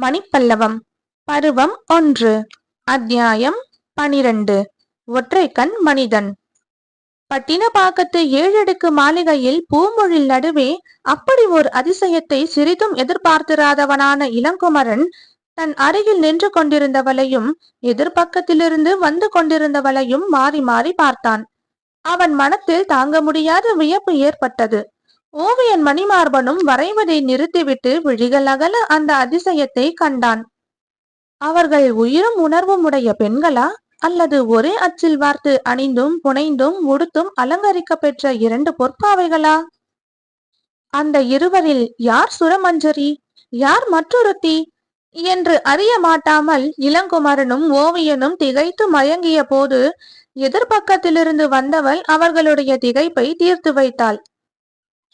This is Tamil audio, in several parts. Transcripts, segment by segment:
மணிப்பல்லவம். பருவம் ஒன்று. அத்தியாயம் பனிரெண்டு. ஒற்றைக்கண் மனிதன். பட்டினப்பாக்கத்து ஏழடுக்கு மாளிகையில் பூமொழில் நடுவே அப்படி ஒரு அதிசயத்தை சிறிதும் எதிர்பார்த்திராதவனான இளங்குமரன் தன் அருகில் நின்று கொண்டிருந்தவளையும் எதிர்பக்கத்திலிருந்து வந்து கொண்டிருந்தவளையும் மாறி மாறி பார்த்தான். அவன் மனத்தில் தாங்க முடியாத வியப்பு ஏற்பட்டது. ஓவியன் மணிமார்பனும் வரைவதை நிறுத்திவிட்டு விழிகள் அகல அந்த அதிசயத்தை கண்டான். அவர்கள் உயிரும் உணர்வும் உடைய பெண்களா? அல்லது ஒரே அச்சில் வார்த்து அணிந்தும் புனைந்தும் உடுத்தும் அலங்கரிக்க பெற்ற இரண்டு பொற்பாவைகளா? அந்த இருவரில் யார் சுரமஞ்சரி? யார் மற்றொருத்தி? என்று அறிய மாட்டாமல் இளங்குமரனும் ஓவியனும் திகைத்து மயங்கிய போது எதிர்பக்கத்திலிருந்து வந்தவள் அவர்களுடைய திகைப்பை தீர்த்து வைத்தாள்.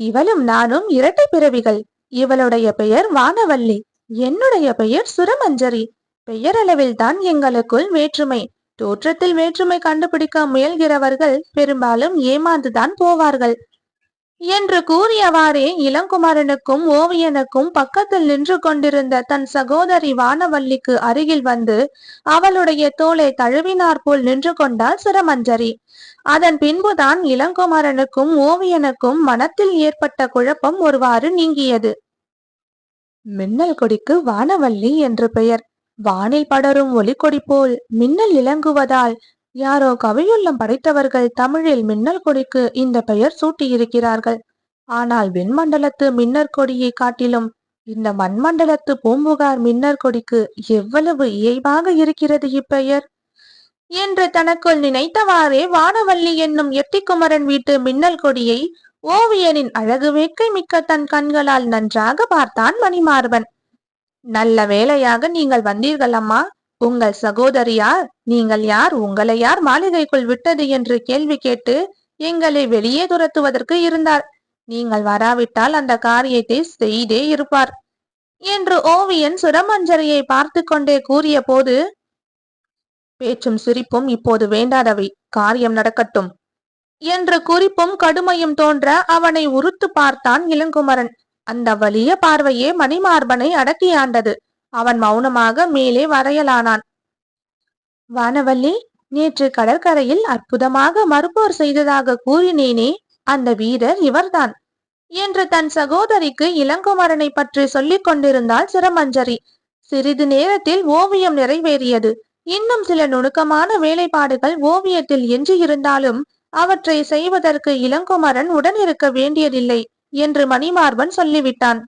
இவளும் நானும் இரட்டை பிறவிகள். இவளுடைய பெயர் வானவல்லி. என்னுடைய பெயர் சுரமஞ்சரி. பெயரளவில் தான் எங்களுக்குள் வேற்றுமை. தோற்றத்தில் வேற்றுமை கண்டுபிடிக்க முயல்கிறவர்கள் பெரும்பாலும் ஏமாந்துதான் போவார்கள். என்று கூறியவாறே இளங்குமரனுக்கும் ஓவியனுக்கும் பக்கத்தில் நின்று கொண்டிருந்த தன் சகோதரி வானவல்லிக்கு அருகில் வந்து அவளுடைய தோலை தழுவினார் போல் நின்று கொண்டாள் சிரமஞ்சரி. அதன் பின்புதான் இளங்குமரனுக்கும் ஓவியனுக்கும் மனத்தில் ஏற்பட்ட குழப்பம் ஒருவாறு நீங்கியது. மின்னல் கொடிக்கு வானவல்லி என்று பெயர். வானில் படரும் ஒளிக்கொடி போல் மின்னல் இளங்குவதால் யாரோ கவியுள்ளம் படைத்தவர்கள் தமிழில் மின்னல் கொடிக்கு இந்த பெயர் சூட்டியிருக்கிறார்கள். ஆனால் வெண்மண்டலத்து மின்னற் கொடியை காட்டிலும் இந்த மண்மண்டலத்து பூம்புகார் மின்னற்கொடிக்கு எவ்வளவு இயல்பாக இருக்கிறது இப்பெயர்? என்று தனக்குள் நினைத்தவாறே வானவல்லி என்னும் எட்டிக்குமரன் வீட்டு மின்னல் கொடியை ஓவியனின் அழகு வேட்கை மிக்க தன் கண்களால் நன்றாக பார்த்தான் மணிமார்பன். நல்ல வேளையாக நீங்கள் வந்தீர்கள் அம்மா. உங்கள் சகோதரியார் நீங்கள் யார்? உங்களை யார் மாளிகைக்குள் விட்டது? என்று கேள்வி கேட்டு எங்களை வெளியே துரத்துவதற்கு இருந்தார் நீங்கள் வராவிட்டால் அந்த காரியத்தை செய்தே இருப்பார் என்று ஓவியன் சுரமஞ்சரியை பார்த்து கொண்டே கூறிய போது பேச்சும் சிரிப்பும் இப்போது வேண்டாதவை. காரியம் நடக்கட்டும். என்ற குறிப்பும் கடுமையும் தோன்ற அவனை உறுத்து பார்த்தான் இளங்குமரன். அந்த வலிய பார்வையே மணிமார்பனை அடக்கியாண்டது அவன் மௌனமாக மேலே வரையலானான். வானவல்லி நேற்று கடற்கரையில் அற்புதமாக மறுபோர் செய்ததாக கூறினேனே அந்த வீரர் இவர்தான் என்று தன் சகோதரிக்கு இளங்குமரனை பற்றி சொல்லிக் கொண்டிருந்தாள் சிரமஞ்சரி. சிறிது நேரத்தில் ஓவியம் நிறைவேறியது. இன்னும் சில நுணுக்கமான வேலைப்பாடுகள் ஓவியத்தில் எஞ்சியிருந்தாலும் அவற்றை செய்வதற்கு இளங்குமரன் உடன் இருக்க வேண்டியதில்லை என்று மணிமார்பன் சொல்லிவிட்டான்.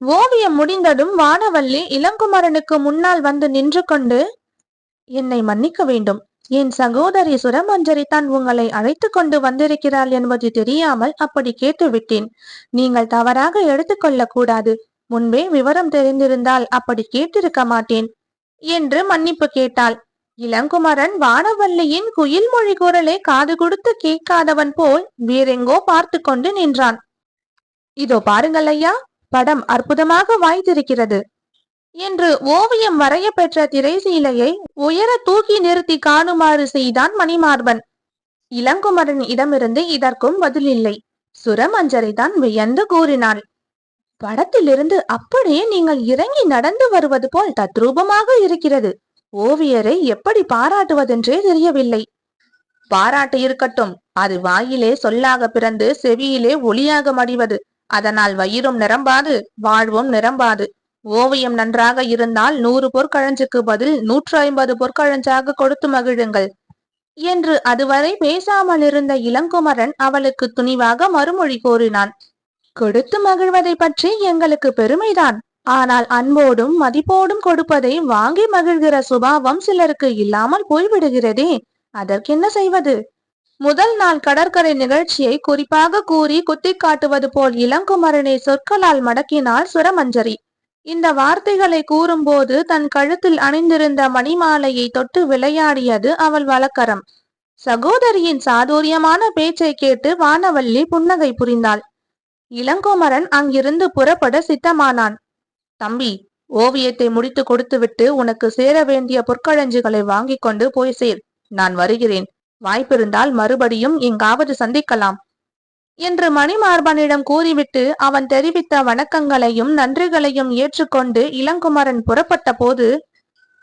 ஓவியம் முடிந்ததும் வானவல்லி இளங்குமரனுக்கு முன்னால் வந்து நின்று கொண்டு என்னை மன்னிக்க வேண்டும். என் சகோதரி சுரமஞ்சரி தான் உங்களை அழைத்து கொண்டு வந்திருக்கிறாள் என்பது தெரியாமல் அப்படி கேட்டுவிட்டேன். நீங்கள் தவறாக எடுத்துக்கொள்ளக்கூடாது முன்பே விவரம் தெரிந்திருந்தால் அப்படி கேட்டிருக்க மாட்டேன். என்று மன்னிப்பு கேட்டாள். இளங்குமரன் வானவல்லியின் குயில் மொழி குரலை காது கொடுத்து கேட்காதவன் போல் வேறெங்கோ பார்த்து கொண்டு நின்றான். இதோ பாருங்கள் ஐயா படம் அற்புதமாக வாய்த்திருக்கிறது. என்று ஓவியம் வரைய பெற்ற திரைசீலையை உயர தூக்கி நிறுத்தி காணுமாறு செய்தான் மணிமார்பன். இளங்குமரன் இடமிருந்து இதற்கும் பதிலில்லை. சுரமஞ்சரை தான் வியந்து கூறினாள். படத்திலிருந்து அப்படியே நீங்கள் இறங்கி நடந்து வருவது போல் தத்ரூபமாக இருக்கிறது. ஓவியரை எப்படி பாராட்டுவதென்றே தெரியவில்லை. பாராட்டு இருக்கட்டும். அது வாயிலே சொல்லாக பிறந்து செவியிலே ஒளியாக மடிவது. அதனால் வயிறும் நிரம்பாது வாழ்வும் நிரம்பாது. ஓவியம் நன்றாக இருந்தால் நூறு பொற்கழஞ்சுக்கு பதில் நூற்று ஐம்பது பொற்கழஞ்சாக கொடுத்து மகிழுங்கள். என்று அதுவரை பேசாமல் இருந்த இளங்குமரன் அவளுக்கு துணிவாக மறுமொழி கோரினான் கொடுத்து மகிழ்வதை பற்றி எங்களுக்கு பெருமைதான். ஆனால் அன்போடும் மதிப்போடும் கொடுப்பதை வாங்கி மகிழ்கிற சுபாவம் சிலருக்கு இல்லாமல் போய்விடுகிறதே. அதற்கென்ன செய்வது? முதல் நாள் கடற்கரை நிகழ்ச்சியை குறிப்பாக கூறி குத்தி காட்டுவது போல் இளங்குமரனை சொற்களால் மடக்கினாள் சுரமஞ்சரி. இந்த வார்த்தைகளை கூறும்போது தன் கழுத்தில் அணிந்திருந்த மணிமாலையை தொட்டு விளையாடியது அவள் வழக்கரம். சகோதரியின் சாதுரியமான பேச்சை கேட்டு வானவல்லி புன்னகை புரிந்தாள். இளங்கோமரன் அங்கிருந்து புறப்பட சித்தமானான். தம்பி ஓவியத்தை முடித்து கொடுத்துவிட்டு உனக்கு சேர வேண்டிய பொற்கழஞ்சுகளை வாங்கிக் கொண்டு போய் சேர். நான் வருகிறேன். வாய்ப்பிருந்தால் மறுபடியும் எங்காவது சந்திக்கலாம். என்று மணிமார்பனிடம் கூறிவிட்டு அவன் தெரிவித்த வணக்கங்களையும் நன்றிகளையும் ஏற்றுக்கொண்டு இளங்குமரன் புறப்பட்ட போது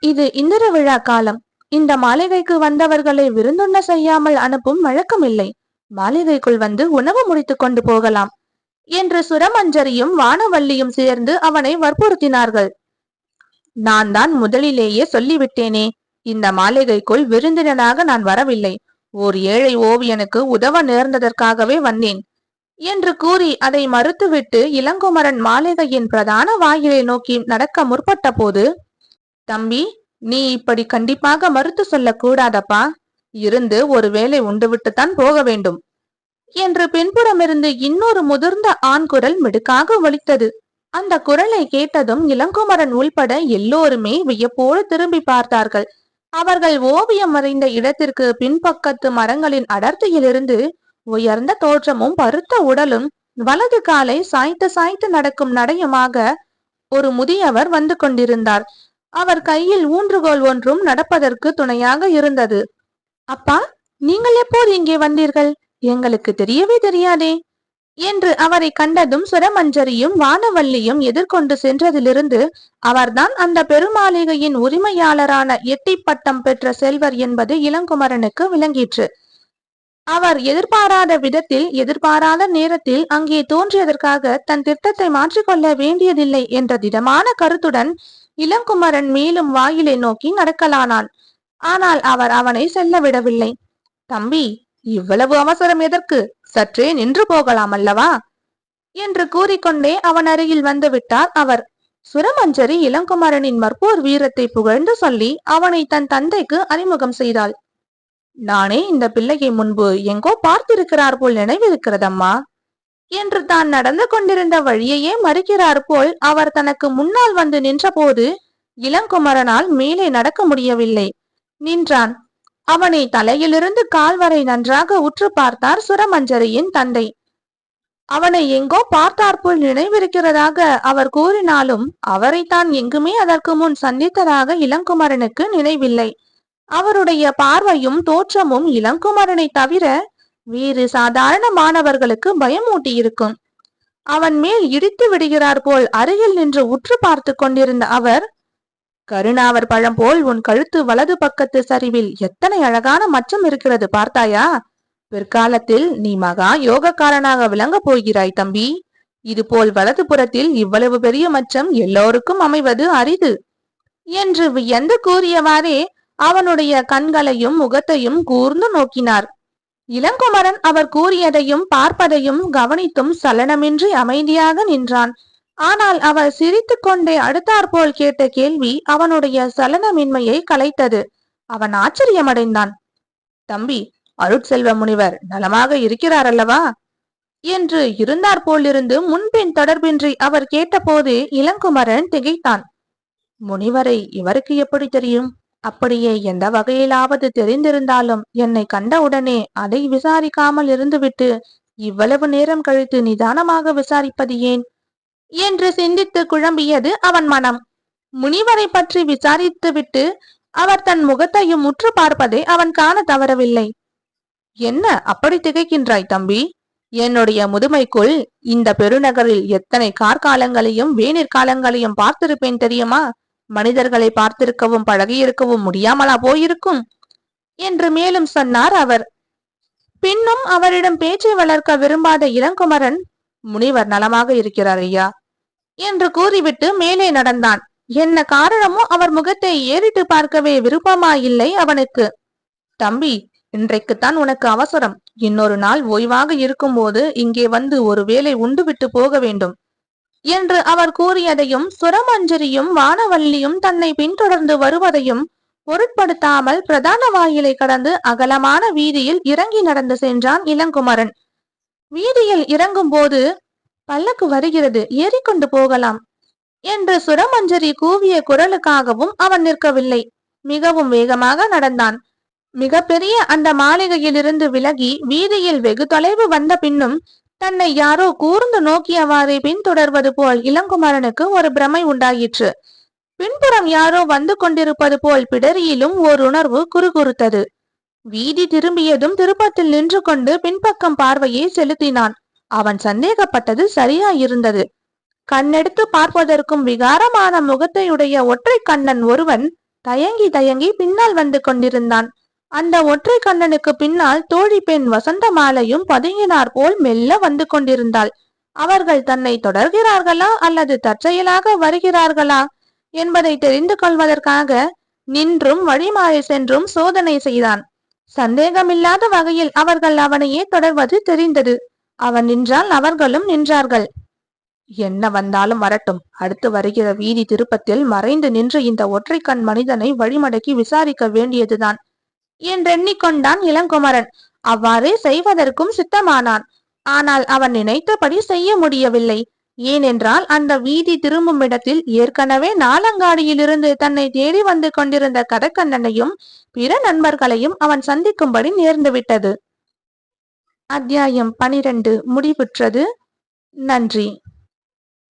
இது இந்திர விழா காலம். இந்த மாளிகைக்கு வந்தவர்களை விருந்துண்ண செய்யாமல் அனுப்பும் வழக்கமில்லை. மாளிகைக்குள் வந்து உணவு முடித்துக் கொண்டு போகலாம். என்று சுரமஞ்சரியும் வானவல்லியும் சேர்ந்து அவனை வற்புறுத்தினார்கள். நான் தான் முதலிலேயே சொல்லிவிட்டேனே இந்த மாளிகைக்குள் விருந்தினனாக நான் வரவில்லை. ஓர் ஏழை ஓவியனுக்கு உதவ நேர்ந்ததற்காகவே வந்தேன் என்று கூறி அதை மறுத்துவிட்டு இளங்குமரன் மாளிகையின் பிரதான வாயிலை நோக்கி நடக்க முற்பட்ட போது தம்பி நீ இப்படி கண்டிப்பாக மறுத்து சொல்லக்கூடாதப்பா. இருந்து ஒரு வேளை உண்டுவிட்டுத்தான் போக வேண்டும். என்று பின்புறமிருந்து இன்னொரு முதிர்ந்த ஆண் குரல் மிடுக்காக ஒலித்தது. அந்த குரலை கேட்டதும் இளங்குமரன் உள்பட எல்லோருமே வியப்போடு திரும்பி பார்த்தார்கள். அவர்கள் ஓவியம் வரைந்த இடத்திற்கு பின்பக்கத்து மரங்களின் அடர்த்தியிலிருந்து உயர்ந்த தோற்றமும் பருத்த உடலும் வலது காலை சாய்த்து சாய்த்து நடக்கும் நடையுமாக ஒரு முதியவர் வந்து கொண்டிருந்தார். அவர் கையில் ஊன்றுகோல் ஒன்றும் நடப்பதற்கு துணையாக இருந்தது. அப்பா நீங்கள் எப்போது இங்கே வந்தீர்கள்? எங்களுக்கு தெரியவே தெரியாதே என்று அவரை கண்டதும் சுரமஞ்சரியும் வானவல்லியும் எதிர்கொண்டு சென்றதிலிருந்து அவர்தான் அந்த பெருமாளிகையின் உரிமையாளரான எட்டி பட்டம் பெற்ற செல்வர் என்பது இளங்குமரனுக்கு விளங்கிற்று. அவர் எதிர்பாராத விதத்தில் எதிர்பாராத நேரத்தில் அங்கே தோன்றியதற்காக தன் திட்டத்தை மாற்றிக்கொள்ள வேண்டியதில்லை என்ற திடமான கருத்துடன் இளங்குமரன் மேலும் வாயிலை நோக்கி நடக்கலானான். ஆனால் அவர் அவனை செல்ல விடவில்லை தம்பி இவ்வளவு அவசரம் எதற்கு? சற்றே நின்று போகலாம் அல்லவா? என்று கூறிக்கொண்டே அவன் அருகில் வந்து விட்டார் அவர். சுரமஞ்சரி இளங்குமரனின் மற்போர் வீரத்தை புகழ்ந்து சொல்லி அவனை தன் தந்தைக்கு அறிமுகம் செய்தாள். நானே இந்த பிள்ளையை முன்பு எங்கோ பார்த்திருக்கிறார் போல் நினைவிருக்கிறதம்மா என்று தான் நடந்து கொண்டிருந்த வழியையே மறுக்கிறார் போல் அவர் தனக்கு முன்னால் வந்து நின்றபோது இளங்குமரனால் மேலே நடக்க முடியவில்லை. நின்றான். அவனை தலையிலிருந்து கால் வரை நன்றாக உற்று பார்த்தார் சுரமஞ்சரியின் தந்தை. அவனை எங்கோ பார்த்தாற்போல் நினைவிருக்கிறதாக அவர் கூறினாலும் அவரை தான் எங்குமே அதற்கு முன் சந்தித்ததாக இளங்குமரனுக்கு நினைவில்லை. அவருடைய பார்வையும் தோற்றமும் இளங்குமரனை தவிர வேறு சாதாரண மாணவர்களுக்கு பயமூட்டி இருக்கும் அவன் மேல் இடித்து விடுகிறார் போல் அருகில் நின்று உற்று பார்த்து கொண்டிருந்த அவர் கருணாவர் பழம் போல் உன் கழுத்து வலது பக்கத்து சரிவில் எத்தனை அழகான மச்சம் இருக்கிறது பார்த்தாயா? பிற்காலத்தில் நீ மகா யோகக்காரனாக விளங்கப் போகிறாய் தம்பி. இதுபோல் வலது புறத்தில் இவ்வளவு பெரிய மச்சம் எல்லோருக்கும் அமைவது அரிது. என்று வியந்து கூறியவாறே அவனுடைய கண்களையும் முகத்தையும் கூர்ந்து நோக்கினார். இளங்குமரன் அவர் கூறியதையும் பார்ப்பதையும் கவனித்தும் சலனமின்றி அமைதியாக நின்றான். ஆனால் அவர் சிரித்துக் கொண்டே அடுத்தாற்போல் கேட்ட கேள்வி அவனுடைய சலனமின்மையை கலைத்தது. அவன் ஆச்சரியமடைந்தான். தம்பி அருட்செல்வ முனிவர் நலமாக இருக்கிறார் அல்லவா என்று இருந்தார் போலிருந்து முன்பின் தொடர்பின்றி அவர் கேட்டபோது இளங்குமரன் திகைத்தான். முனிவரை இவருக்கு எப்படி தெரியும்? அப்படியே எந்த வகையிலாவது தெரிந்திருந்தாலும் என்னை கண்டவுடனே அதை விசாரிக்காமல் இருந்துவிட்டு இவ்வளவு நேரம் கழித்து நிதானமாக விசாரிப்பது ஏன்? என்று சிந்தித்து குழம்பியது அவன் மனம். முனிவரை பற்றி விசாரித்துவிட்டு அவர் தன் முகத்தையும் முற்று பார்ப்பதை அவன் காண தவறவில்லை. என்ன அப்படி திகைக்கின்றாய் தம்பி? என்னுடைய முதுமைக்குள் இந்த பெருநகரில் எத்தனை கார்காலங்களையும் வேணிற் காலங்களையும் பார்த்திருப்பேன் தெரியுமா? மனிதர்களை பார்த்திருக்கவும் பழகியிருக்கவும் முடியாமலா போயிருக்கும்? என்று மேலும் சொன்னார் அவர். பின்னும் அவரிடம் பேச்சை வளர்க்க விரும்பாத இளங்குமரன் முனிவர் நலமாக இருக்கிறார் ஐயா. என்று கூறிவிட்டு மேலே நடந்தான். என்ன காரணமோ அவர் முகத்தை ஏறிட்டு பார்க்கவே விருப்பமாயில்லை அவனுக்கு. தம்பி இன்றைக்குத்தான் உனக்கு அவசரம். இன்னொரு நாள் ஓய்வாக இருக்கும்போது இங்கே வந்து ஒருவேளை உண்டு விட்டு போக வேண்டும். என்று அவர் கூறியதையும் சுரமஞ்சரியும் வானவல்லியும் தன்னை பின்தொடர்ந்து வருவதையும் பொருட்படுத்தாமல் பிரதான வாயிலை கடந்து அகலமான வீதியில் இறங்கி நடந்து சென்றான் இளங்குமரன். வீதியில் இறங்கும் போது பல்லக்கு வருகிறது. ஏறிக்கொண்டு போகலாம். என்று சுரமஞ்சரி கூவிய குரலுக்காகவும் அவன் நிற்கவில்லை. மிகவும் வேகமாக நடந்தான். மிகப்பெரிய அந்த மாளிகையிலிருந்து விலகி வீதியில் வெகு தொலைவு வந்த பின்னும் தன்னை யாரோ கூர்ந்து நோக்கியவாறே பின்தொடர்வது போல் இளங்குமரனுக்கு ஒரு பிரமை உண்டாயிற்று. பின்புறம் யாரோ வந்து கொண்டிருப்பது போல் பிடரியிலும் ஓர் உணர்வு குறுகுறுத்தது. வீதி திரும்பியதும் திருப்பத்தில் நின்று கொண்டு பின்பக்கம் பார்வையை செலுத்தினான். அவன் சந்தேகப்பட்டது சரியா இருந்தது கண்ணெடுத்து பார்ப்பதற்கும் விகாரமான முகத்தையுடைய ஒற்றை கண்ணன் ஒருவன் தயங்கி தயங்கி பின்னால் வந்து கொண்டிருந்தான். அந்த ஒற்றை கண்ணனுக்கு பின்னால் தோழி பெண் வசந்தமாலையும் பதுங்கினார் போல் மெல்ல வந்து கொண்டிருந்தாள். அவர்கள் தன்னை தொடர்கிறார்களா அல்லது தற்செயலாக வருகிறார்களா என்பதை தெரிந்து கொள்வதற்காக நின்றும் வழிமாறி சென்றும் சோதனை செய்தான். சந்தேகமில்லாத வகையில் அவர்கள் அவனையே தொடர்வது தெரிந்தது. அவன் நின்றால் அவர்களும் நின்றார்கள். என்ன வந்தாலும் வரட்டும். அடுத்து வருகிற வீதி திருப்பத்தில் மறைந்து நின்று இந்த ஒற்றை கண் மனிதனை வழிமடக்கி விசாரிக்க வேண்டியதுதான். என்றெண்ணிக்கொண்டான் இளங்குமரன். அவ்வாறே செய்வதற்கும் சித்தமானான். ஆனால் அவன் நினைத்தபடி செய்ய முடியவில்லை. ஏனென்றால் அந்த வீதி திரும்பும் இடத்தில் ஏற்கனவே நாலங்காடியிலிருந்து தன்னை தேடி வந்து கொண்டிருந்த கதக்கண்ணனையும் பிற நண்பர்களையும் அவன் சந்திக்கும்படி நேர்ந்துவிட்டது. அத்தியாயம் பனிரெண்டு. முடிவுற்றது. நன்றி.